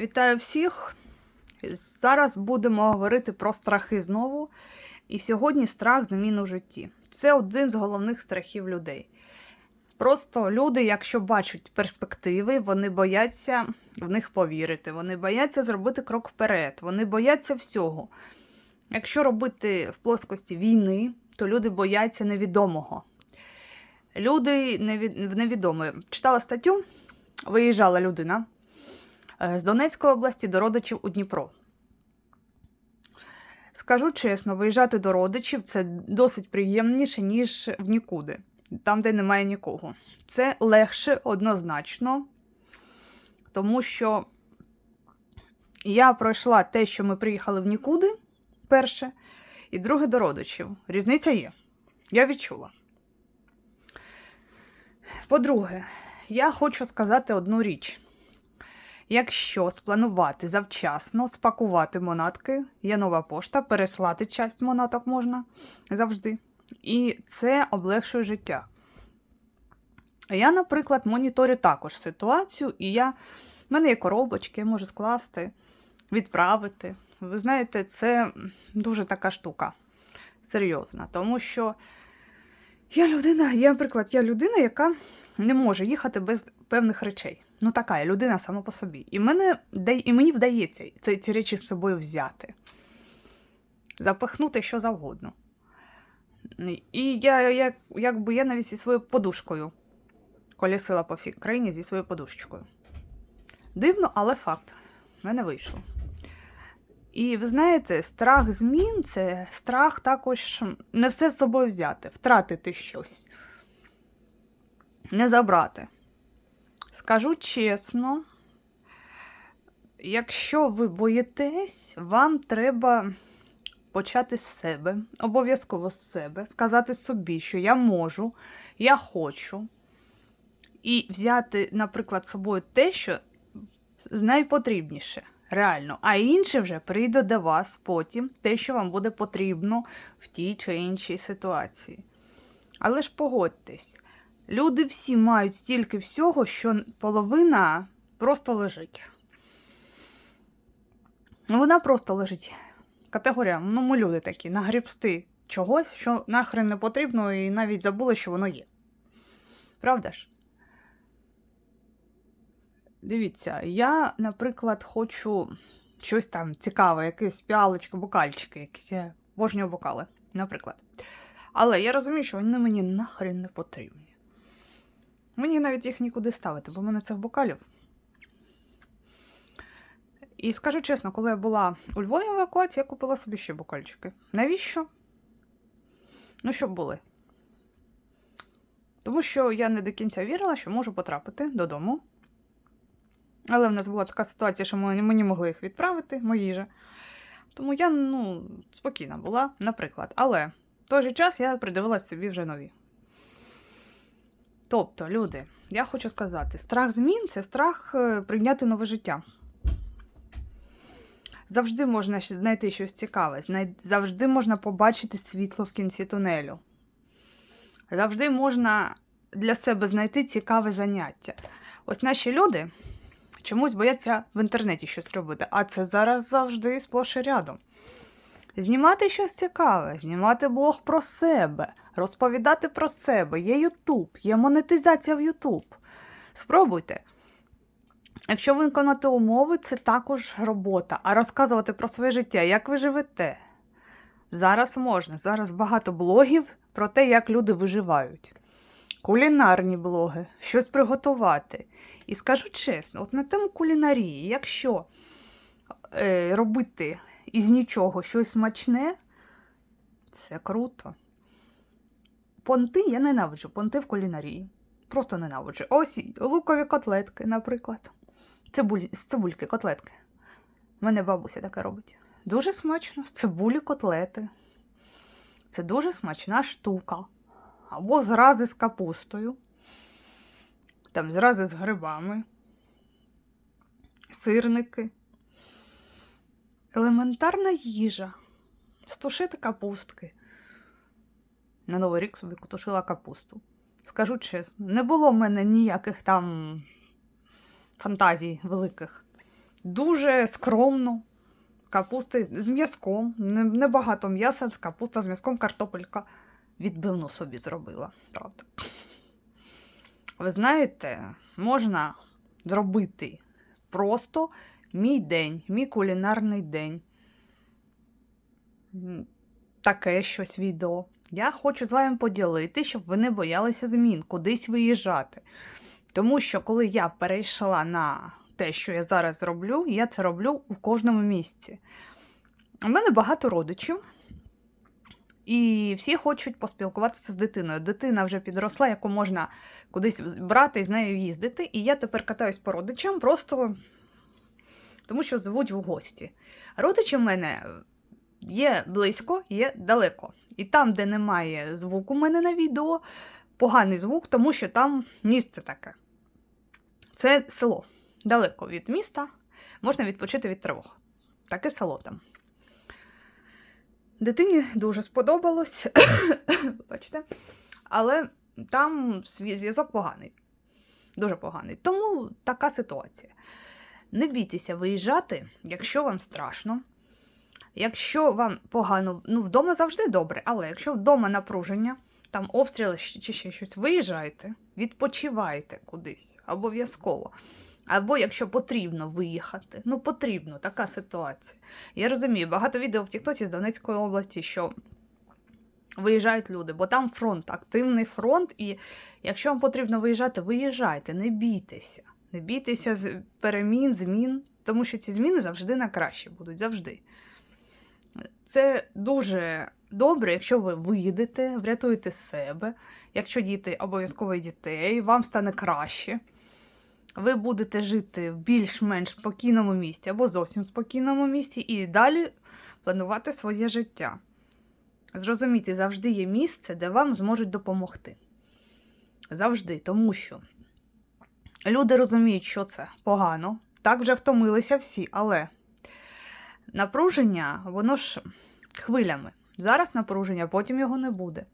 Вітаю всіх! Зараз будемо говорити про страхи знову. І сьогодні страх змін у житті. Це один з головних страхів людей. Просто люди, якщо бачать перспективи, вони бояться в них повірити, вони бояться зробити крок вперед, вони бояться всього. Якщо робити в плоскості війни, то люди бояться невідомого. Люди невідоме. Читала статтю, виїжджала людина з Донецької області до родичів у Дніпро. Скажу чесно, виїжджати до родичів це досить приємніше, ніж в нікуди, там, де немає нікого. Це легше однозначно, тому що я пройшла те, що ми приїхали в нікуди перше, і друге до родичів. Різниця є. Я відчула. По-друге, я хочу сказати одну річ. Якщо спланувати завчасно, спакувати монатки, є нова пошта, переслати часть монаток можна завжди. І це облегшує життя. Я, наприклад, моніторю також ситуацію, і я, в мене є коробочки, я можу скласти, відправити. Ви знаєте, це дуже така штука серйозна, тому що я людина, я, наприклад, я людина, яка не може їхати без певних речей. Ну, така я людина сама по собі. І, мене, і мені вдається ці, ці речі з собою взяти, запихнути що завгодно. І я, як, якби я навіть зі своєю подушкою колісила по всій країні зі своєю подушечкою. Дивно, але факт. В мене вийшло. І ви знаєте, страх змін це страх також не все з собою взяти, втратити щось, не забрати. Скажу чесно, якщо ви боїтесь, вам треба почати з себе, обов'язково з себе, сказати собі, що я можу, я хочу, і взяти, наприклад, з собою те, що найпотрібніше. Реально, а інше вже прийде до вас потім те, що вам буде потрібно в тій чи іншій ситуації. Але ж погодьтесь, люди всі мають стільки всього, що половина просто лежить. Ну, Вона просто лежить. Категорія, ну ми люди такі, нагрібсти чогось, що нахрен не потрібно, і навіть забули, що воно є. Правда ж? Дивіться, я, наприклад, хочу щось там цікаве, якісь піалочки, бокальчики, якісь я божнього бокали, наприклад. Але я розумію, що вони мені нахрен не потрібні. Мені навіть їх нікуди ставити, бо в мене це в бокалів. І скажу чесно, коли я була у Львові в евакуації, я купила собі ще бокальчики. Навіщо? Ну, щоб були. Тому що я не до кінця вірила, що можу потрапити додому. Але в нас була така ситуація, що ми, не могли їх відправити, мої же. Тому я ну, спокійна була, наприклад. Але в той же час я придивилась собі вже нові. Тобто, люди, я хочу сказати, страх змін це страх е, прийняти нове життя. Завжди можна знайти щось цікаве, завжди можна побачити світло в кінці тунелю. Завжди можна для себе знайти цікаве заняття. Ось наші люди чомусь бояться в інтернеті щось робити, а це зараз завжди сплош рядом. Знімати щось цікаве, знімати блог про себе, розповідати про себе. Є Ютуб, є монетизація в Ютуб. Спробуйте. Якщо виконати умови, це також робота. А розказувати про своє життя, як ви живете. Зараз можна. Зараз багато блогів про те, як люди виживають. Кулінарні блоги, щось приготувати. І скажу чесно, от на тему кулінарії, якщо е, робити із нічого щось смачне, це круто. Понти я ненавиджу, понти в кулінарії. Просто ненавиджу. Ось лукові котлетки, наприклад. Цибуль, з цибульки котлетки. У мене бабуся таке робить. Дуже смачно, з цибулі котлети. Це дуже смачна штука. Або зрази з капустою. Там зрази з грибами, сирники. Елементарна їжа. Стушити капустки. На Новий рік собі тушила капусту. Скажу чесно, не було в мене ніяких там фантазій великих. дуже скромно. Капусти з м'язком, не- небагато м'яса, капуста з м'язком, картопелька. Відбивну собі зробила, правда. Ви знаєте, можна зробити просто мій день, мій кулінарний день. Таке щось відео. Я хочу з вами поділити, щоб ви не боялися змін, кудись виїжджати. Тому що коли я перейшла на те, що я зараз роблю, я це роблю у кожному місці. У мене багато родичів, і всі хочуть поспілкуватися з дитиною. Дитина вже підросла, яку можна кудись брати і з нею їздити. І я тепер катаюсь по родичам просто тому, що звуть в гості. Родичі в мене є близько, є далеко. І там, де немає звуку у мене на відео, поганий звук, тому що там місце таке. Це село. Далеко від міста, можна відпочити від тривог. Таке село там. Дитині дуже сподобалось, бачите, але там зв'язок поганий. Дуже поганий. Тому така ситуація. Не бійтеся виїжджати, якщо вам страшно. Якщо вам погано, ну вдома завжди добре, але якщо вдома напруження, там обстріли чи ще щось, виїжджайте, відпочивайте кудись обов'язково. Або якщо потрібно виїхати, ну потрібно, така ситуація. Я розумію, багато відео в Тіктоці з Донецької області, що виїжджають люди, бо там фронт, активний фронт, і якщо вам потрібно виїжджати, виїжджайте, не бійтеся. Не бійтеся перемін, змін, тому що ці зміни завжди на краще будуть, завжди. Це дуже добре, якщо ви виїдете, врятуєте себе, якщо діти обов'язково дітей, вам стане краще. Ви будете жити в більш-менш спокійному місті або зовсім спокійному місті, і далі планувати своє життя. Зрозумійте, завжди є місце, де вам зможуть допомогти. Завжди, тому що люди розуміють, що це погано. Так вже втомилися всі, але напруження, воно ж хвилями. Зараз напруження, потім його не буде.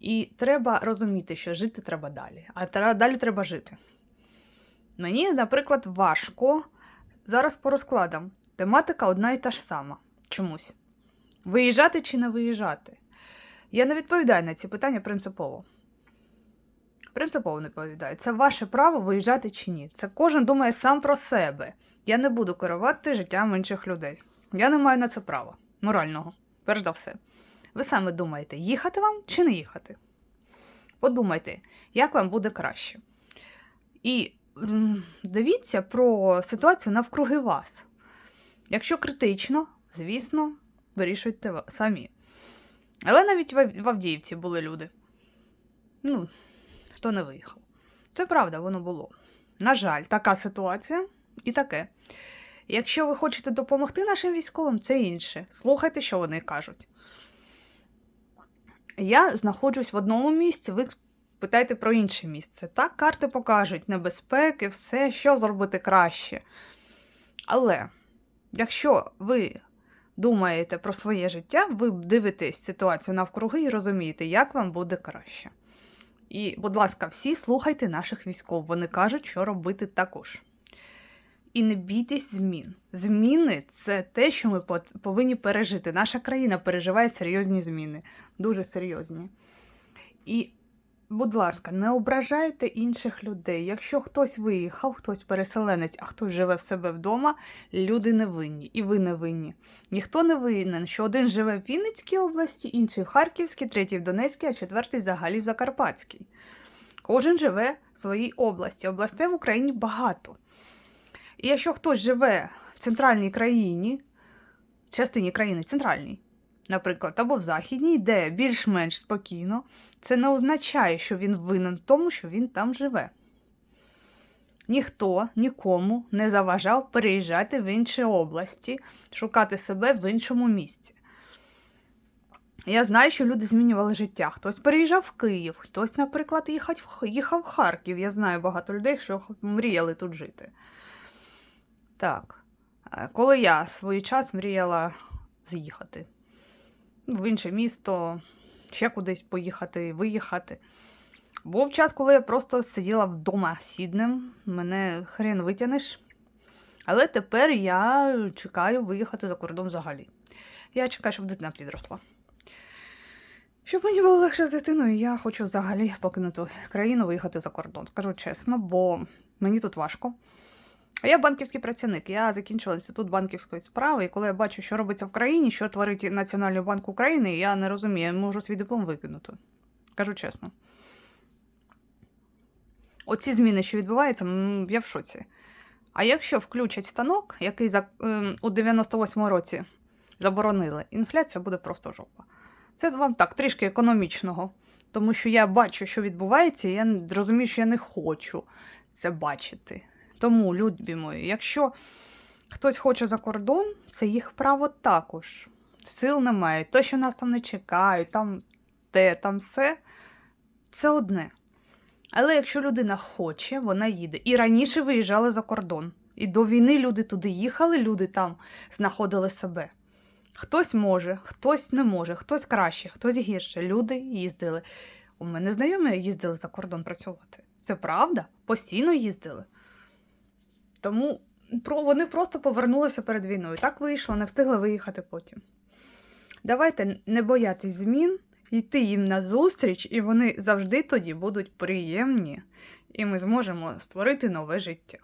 І треба розуміти, що жити треба далі, а далі треба жити. Мені, наприклад, важко зараз по розкладам. Тематика одна і та ж сама. Чомусь. Виїжджати чи не виїжджати? Я не відповідаю на ці питання принципово. Принципово не відповідаю. Це ваше право виїжджати чи ні. Це кожен думає сам про себе. Я не буду керувати життям інших людей. Я не маю на це права. Морального. Перш за все. Ви саме думаєте, їхати вам чи не їхати? Подумайте, як вам буде краще. І дивіться про ситуацію навкруги вас. Якщо критично, звісно, вирішуйте самі. Але навіть в Авдіївці були люди. Ну, хто не виїхав. Це правда, воно було. На жаль, така ситуація і таке. Якщо ви хочете допомогти нашим військовим, це інше. Слухайте, що вони кажуть. Я знаходжусь в одному місці, ви питайте про інше місце. Так, карти покажуть небезпеки, все, що зробити краще. Але якщо ви думаєте про своє життя, ви дивитесь ситуацію навкруги і розумієте, як вам буде краще. І, будь ласка, всі слухайте наших військових. Вони кажуть, що робити також. І не бійтесь змін. Зміни це те, що ми повинні пережити. Наша країна переживає серйозні зміни, дуже серйозні. І, будь ласка, не ображайте інших людей. Якщо хтось виїхав, хтось переселенець, а хтось живе в себе вдома, люди не винні, і ви не винні. Ніхто не винен, що один живе в Вінницькій області, інший в Харківській, третій в Донецькій, а четвертий взагалі в Закарпатській. Кожен живе в своїй області. Областей в Україні багато. І якщо хтось живе в центральній країні, частині країни центральній, наприклад, або в західній, де більш-менш спокійно, це не означає, що він винен в тому, що він там живе. Ніхто нікому не заважав переїжджати в інші області, шукати себе в іншому місці. Я знаю, що люди змінювали життя. Хтось переїжджав в Київ, хтось, наприклад, їхав, їхав в Харків. Я знаю багато людей, що мріяли тут жити. Так. е, Коли я свій час мріяла з'їхати в інше місто, ще кудись поїхати, виїхати. Був час, коли я просто сиділа вдома сіднем, мене хрен витягнеш. Але тепер я чекаю виїхати за кордон взагалі. Я чекаю, щоб дитина підросла. Щоб мені було легше з дитиною, я хочу взагалі покинути країну, виїхати за кордон. Скажу чесно, бо мені тут важко. Я банківський працівник. Я закінчила інститут банківської справи, і коли я бачу, що робиться в країні, що творить Національний банк України, я не розумію, я можу свій диплом викинути. Кажу чесно. Оці зміни, що відбуваються, я в шоці. А якщо включать станок, який за, ем, у 98-му році заборонили, інфляція буде просто жопа. Це вам так, трішки економічного. Тому що я бачу, що відбувається, і я розумію, що я не хочу це бачити. Тому, любі мої, якщо хтось хоче за кордон, це їх право також. Сил немає. То, що нас там не чекають, там те, там все, це одне. Але якщо людина хоче, вона їде. І раніше виїжджали за кордон. І до війни люди туди їхали, люди там знаходили себе. Хтось може, хтось не може, хтось краще, хтось гірше. Люди їздили. У мене знайомі їздили за кордон працювати. Це правда, постійно їздили. Тому вони просто повернулися перед війною. Так вийшло, не встигли виїхати потім. Давайте не боятись змін, йти їм на зустріч, і вони завжди тоді будуть приємні, і ми зможемо створити нове життя.